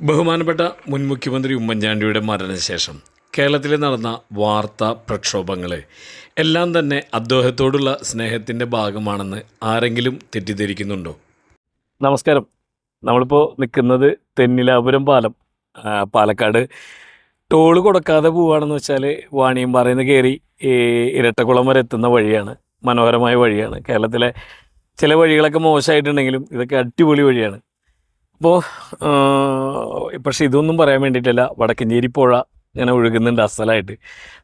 ബഹുമാനപ്പെട്ട മുൻ മുഖ്യമന്ത്രി ഉമ്മൻചാണ്ടിയുടെ മരണശേഷം കേരളത്തിൽ നടന്ന വാർത്താ പ്രക്ഷോഭങ്ങൾ എല്ലാം തന്നെ അദ്ദേഹത്തോടുള്ള സ്നേഹത്തിന്റെ ഭാഗമാണെന്ന് ആരെങ്കിലും തെറ്റിദ്ധരിക്കുന്നുണ്ടോ? നമസ്കാരം. നമ്മളിപ്പോൾ നിൽക്കുന്നത് തെന്നിലാപുരം പാലം പാലക്കാട്. ടോൾ കൊടുക്കാതെ പോവുകയാണെന്ന് വെച്ചാൽ വാണിയമ്പാറയിൽ നിന്ന് കയറി ഇരട്ടക്കുളം വരെ എത്തുന്ന വഴിയാണ്. മനോഹരമായ വഴിയാണ്. കേരളത്തിലെ ചില വഴികളൊക്കെ മോശമായിട്ടുണ്ടെങ്കിലും ഇതൊക്കെ അടിപൊളി വഴിയാണ്. അപ്പോൾ പക്ഷെ ഇതൊന്നും പറയാൻ വേണ്ടിയിട്ടല്ല. വടക്കഞ്ചേരി പുഴ ഇങ്ങനെ ഒഴുകുന്നുണ്ട് അസലായിട്ട്.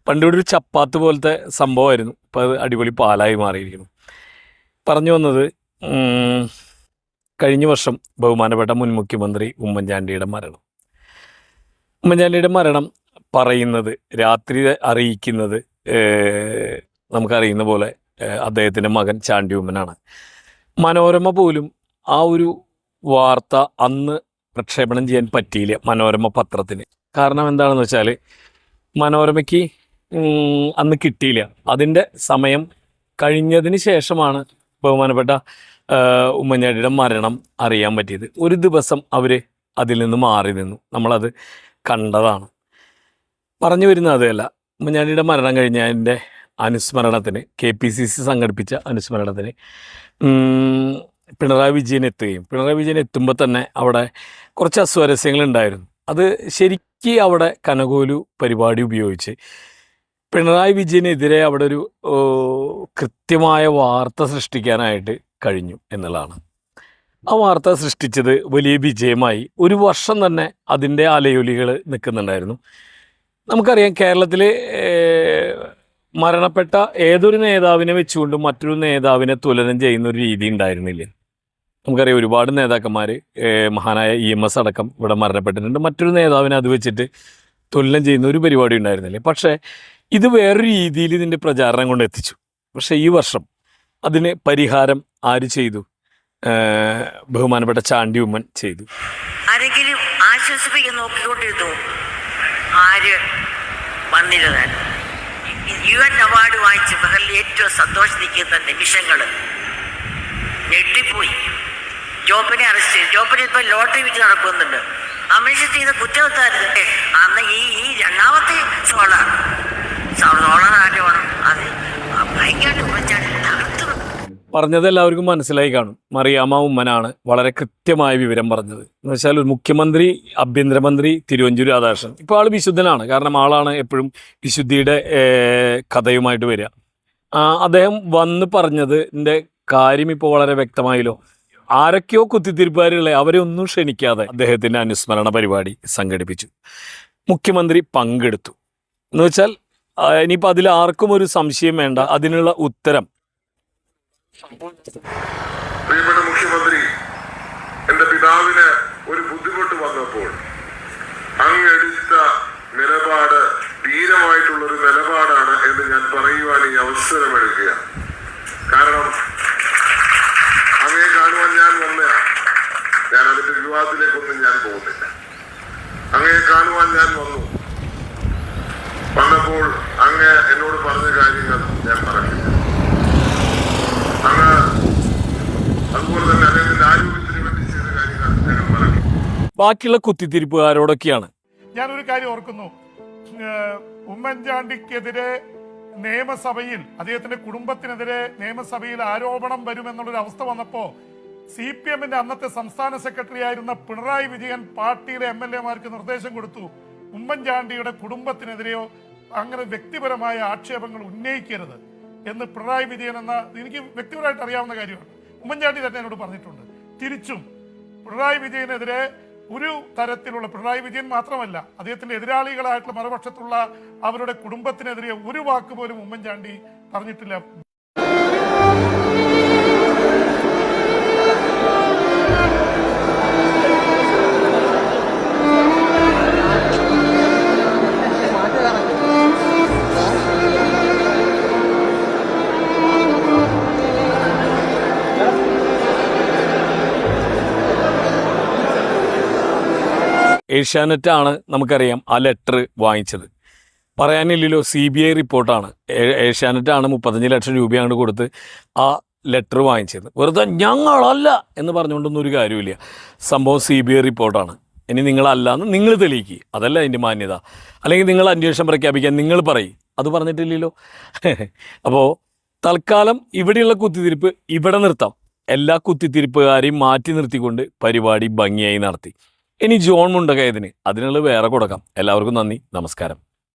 പണ്ട് ഇവിടെ ഒരു ചപ്പാത്ത് പോലത്തെ സംഭവമായിരുന്നു. ഇപ്പോൾ അത് അടിപൊളി പാലായി മാറിയിരിക്കുന്നു. പറഞ്ഞു വന്നത് കഴിഞ്ഞ വർഷം ബഹുമാനപ്പെട്ട മുൻ മുഖ്യമന്ത്രി ഉമ്മൻചാണ്ടിയുടെ മരണം. ഉമ്മൻചാണ്ടിയുടെ മരണം പറയുന്നത് രാത്രി അറിയിക്കുന്നത് നമുക്കറിയുന്ന പോലെ അദ്ദേഹത്തിന്റെ മകൻ ചാണ്ടി ഉമ്മനാണ് മനോരമ പോലും ആ ഒരു വാർത്ത അന്ന് പ്രക്ഷേപണം ചെയ്യാൻ പറ്റിയില്ല മനോരമ പത്രത്തിന്. കാരണം എന്താണെന്ന് വെച്ചാൽ മനോരമയ്ക്ക് അന്ന് കിട്ടിയില്ല. അതിന്റെ സമയം കഴിഞ്ഞതിന് ശേഷമാണ് ബഹുമാനപ്പെട്ട ഉമ്മൻചാണ്ടിയുടെ മരണം അറിയാൻ പറ്റിയത്. ഒരു ദിവസം അവർ അതിൽ നിന്ന് മാറി നിന്നു. നമ്മളത് കണ്ടതാണ്. പറഞ്ഞു വരുന്നത് അതല്ല ഉമ്മൻചാണ്ടിയുടെ മരണം കഴിഞ്ഞതിന്റെ അനുസ്മരണത്തിന് കെ പി സി സി സംഘടിപ്പിച്ച അനുസ്മരണത്തിന് പിണറായി വിജയൻ എത്തുകയും പിണറായി വിജയൻ എത്തുമ്പോൾ തന്നെ അവിടെ കുറച്ച് അസ്വാരസ്യങ്ങളുണ്ടായിരുന്നു. അത് ശരിക്ക് അവിടെ കനകോലു പരിപാടി ഉപയോഗിച്ച് പിണറായി വിജയനെതിരെ അവിടെ ഒരു കൃത്യമായ വാർത്ത സൃഷ്ടിക്കാനായിട്ട് കഴിഞ്ഞു എന്നുള്ളതാണ്. ആ വാർത്ത സൃഷ്ടിച്ചത് വലിയ വിജയമായി ഒരു വർഷം തന്നെ അതിന്റെ അലയൊലികൾ നിൽക്കുന്നുണ്ടായിരുന്നു. നമുക്കറിയാം കേരളത്തിൽ മരണപ്പെട്ട ഏതൊരു നേതാവിനെ വെച്ചുകൊണ്ടും മറ്റൊരു നേതാവിനെ തുലനം ചെയ്യുന്ന ഒരു രീതി ഉണ്ടായിരുന്നില്ല? നമുക്കറിയാം ഒരുപാട് നേതാക്കന്മാർ മഹാനായ ഇ എം എസ് അടക്കം ഇവിടെ മരണപ്പെട്ടിട്ടുണ്ട്. മറ്റൊരു നേതാവിനെ അത് വെച്ചിട്ട് തൊല്ലം ചെയ്യുന്ന ഒരു പരിപാടി ഉണ്ടായിരുന്നില്ലേ. പക്ഷേ ഇത് വേറൊരു രീതിയിൽ ഇതിന്റെ പ്രചാരണം കൊണ്ട് എത്തിച്ചു. പക്ഷേ ഈ വർഷം അതിന് പരിഹാരം ആര് ചെയ്തു? ബഹുമാനപ്പെട്ട ചാണ്ടി ഉമ്മൻ ചെയ്തു. ആരെങ്കിലും നോക്കിക്കൊണ്ടിരുന്നു? ആര് യു എൻ അവാർഡ് വാങ്ങിച്ച് ബഹറിൽ ഏറ്റവും സന്തോഷിക്കുന്ന നിമിഷങ്ങൾ ഞെട്ടിപ്പോയി. ജോപ്പിനെ അറസ്റ്റ് ചെയ്തു. ജോപ്പിനെ ഇപ്പൊ ലോട്ടറി വിറ്റ് നടക്കുന്നുണ്ട്. മനുഷ്യൻ ചെയ്ത കുറ്റവത്തായിരുന്നു അന്ന് ഈ ഈ രണ്ടാമത്തെ സോളാർ സോളാർ ആരോപണം അത് ഭയങ്കര കുറച്ചാണ് പറഞ്ഞത് എല്ലാവർക്കും മനസ്സിലായി കാണും. മറിയാമ ഉമ്മനാണ് വളരെ കൃത്യമായ വിവരം പറഞ്ഞത്. എന്ന് വെച്ചാൽ ഒരു മുഖ്യമന്ത്രി ആഭ്യന്തരമന്ത്രി തിരുവഞ്ചൂർ രാധാകൃഷ്ണൻ. ഇപ്പോൾ ആൾ വിശുദ്ധനാണ്. കാരണം ആളാണ് എപ്പോഴും വിശുദ്ധിയുടെ കഥയുമായിട്ട് വരിക. അദ്ദേഹം വന്ന് പറഞ്ഞതിന്റെ കാര്യം ഇപ്പോൾ വളരെ വ്യക്തമായല്ലോ. ആരൊക്കെയോ കുത്തിത്തിരിപ്പുകാരുള്ള അവരെ ഒന്നും ക്ഷണിക്കാതെ അദ്ദേഹത്തിന്റെ അനുസ്മരണ പരിപാടി സംഘടിപ്പിച്ചു. മുഖ്യമന്ത്രി പങ്കെടുത്തു. എന്ന് വെച്ചാൽ ഇനിയിപ്പോൾ അതിൽ ആർക്കും ഒരു സംശയം വേണ്ട. അതിനുള്ള ഉത്തരം. മുഖ്യമന്ത്രി എന്റെ പിതാവിന് ഒരു ബുദ്ധിമുട്ട് വന്നപ്പോൾ അങ്ങെടുത്ത നിലപാട് ധീരമായിട്ടുള്ള ഒരു നിലപാടാണ് എന്ന് ഞാൻ പറയുവാൻ ഈ അവസരമെടുക്കുക കാരണം അങ്ങയെ കാണുവാൻ ഞാൻ വന്ന ഞാൻ അതിന്റെ വിവാദത്തിലേക്കൊന്നും ഞാൻ പോകുന്നില്ല. അങ്ങയെ കാണുവാൻ ഞാൻ വന്നു. വന്നപ്പോൾ അങ്ങ് എന്നോട് പറഞ്ഞ കാര്യങ്ങൾ ഞാൻ പറഞ്ഞു അങ്ങ് അതുപോലെ തന്നെ അദ്ദേഹത്തിന്റെ ആരോഗ്യത്തിന് വേണ്ടി ചെയ്ത കാര്യങ്ങൾ ഞങ്ങൾ പറഞ്ഞു ബാക്കിയുള്ള കുത്തിത്തിരിപ്പുകാരോടൊക്കെയാണ്. ഞാനൊരു കാര്യം ഓർക്കുന്നു. ഉമ്മൻചാണ്ടിക്കെതിരെ നിയമസഭയിൽ അദ്ദേഹത്തിന്റെ കുടുംബത്തിനെതിരെ നിയമസഭയിൽ ആരോപണം വരുമെന്നുള്ളൊരു അവസ്ഥ വന്നപ്പോ സി പി എമ്മിന്റെ അന്നത്തെ സംസ്ഥാന സെക്രട്ടറി ആയിരുന്ന പിണറായി വിജയൻ പാർട്ടിയിലെ എം എൽ എമാർക്ക് നിർദ്ദേശം കൊടുത്തു. ഉമ്മൻചാണ്ടിയുടെ കുടുംബത്തിനെതിരെയോ അങ്ങനെ വ്യക്തിപരമായ ആക്ഷേപങ്ങൾ ഉന്നയിക്കരുത് എന്ന് പിണറായി വിജയൻ എന്ന എനിക്ക് വ്യക്തിപരമായിട്ട് അറിയാവുന്ന കാര്യമാണ്. ഉമ്മൻചാണ്ടി തന്നെ എന്നോട് പറഞ്ഞിട്ടുണ്ട്. തിരിച്ചും പിണറായി വിജയനെതിരെ ഒരു തരത്തിലുള്ള പിണറായി വിജയൻ മാത്രമല്ല അദ്ദേഹത്തിന്റെ എതിരാളികളായിട്ടുള്ള മറുപക്ഷത്തുള്ള അവരുടെ കുടുംബത്തിനെതിരെ ഒരു വാക്ക് പോലും ഉമ്മൻചാണ്ടി പറഞ്ഞിട്ടില്ല. ഏഷ്യാനെറ്റാണ് നമുക്കറിയാം ആ ലെറ്റർ വാങ്ങിച്ചത്. പറയാനില്ലല്ലോ സി ബി ഐ റിപ്പോർട്ടാണ്. ഏഷ്യാനെറ്റാണ് മുപ്പത്തഞ്ച് ലക്ഷം രൂപയാണ് കൊടുത്ത് ആ ലെറ്റർ വാങ്ങിച്ചത്. വെറുതെ ഞങ്ങളല്ല എന്ന് പറഞ്ഞുകൊണ്ടൊന്നും ഒരു കാര്യമില്ല സംഭവം സി ബി ഐ റിപ്പോർട്ടാണ്. ഇനി നിങ്ങളല്ലാന്ന് നിങ്ങൾ തെളിയിക്കുക അതല്ല അതിന്റെ മാന്യത. അല്ലെങ്കിൽ നിങ്ങൾ അന്വേഷണം പ്രഖ്യാപിക്കാൻ നിങ്ങൾ പറയും. അത് പറഞ്ഞിട്ടില്ലല്ലോ. അപ്പോൾ തൽക്കാലം ഇവിടെയുള്ള കുത്തിത്തിരിപ്പ് ഇവിടെ നിർത്താം. എല്ലാ കുത്തിത്തിരിപ്പുകാരെയും മാറ്റി നിർത്തിക്കൊണ്ട് പരിപാടി ഭംഗിയായി നടത്തി. ഇനി ജോൺ മുണ്ടകയതിന് അതിനുള്ള വേറെ കൊടുക്കാം. എല്ലാവർക്കും നന്ദി. നമസ്കാരം.